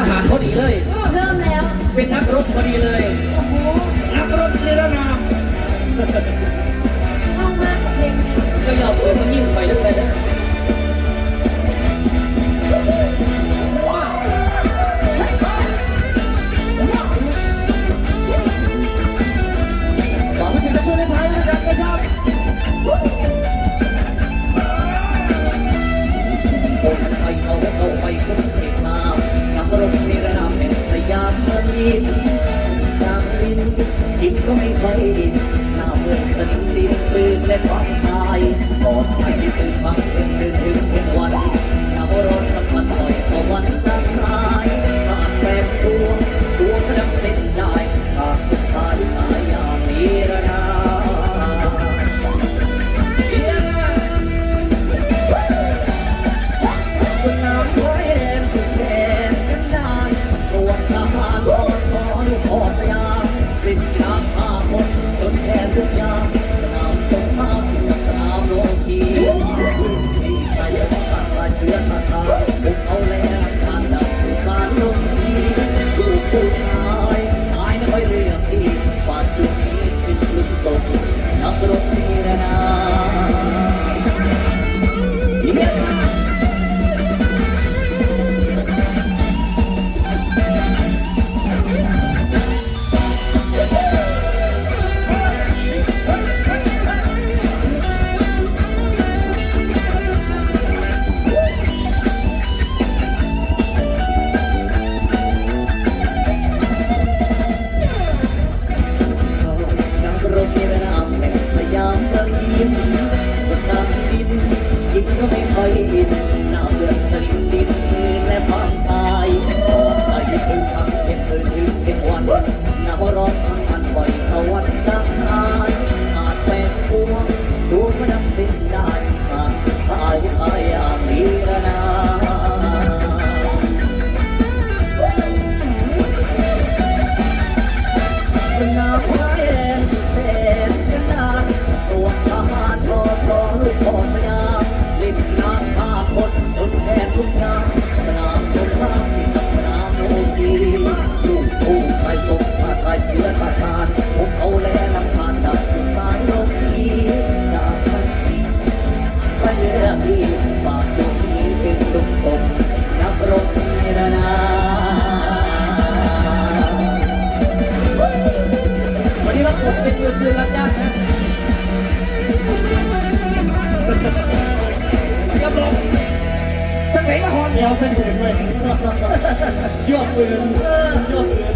ทหารพอดีเลย เริ่มแล้ว เป็นนักรบพอดีเลย คิดก็ไม่เคยนหน้าเมืองสนุกดินปืนและความตายปลอดภัย นะพี่ฝาเวันนี้ว่าผมเป็นมือปืนรับจ้างนะรับรงจังไหนมาฮอนเวเส้นเฉยเลยยอดปืนยอดปืน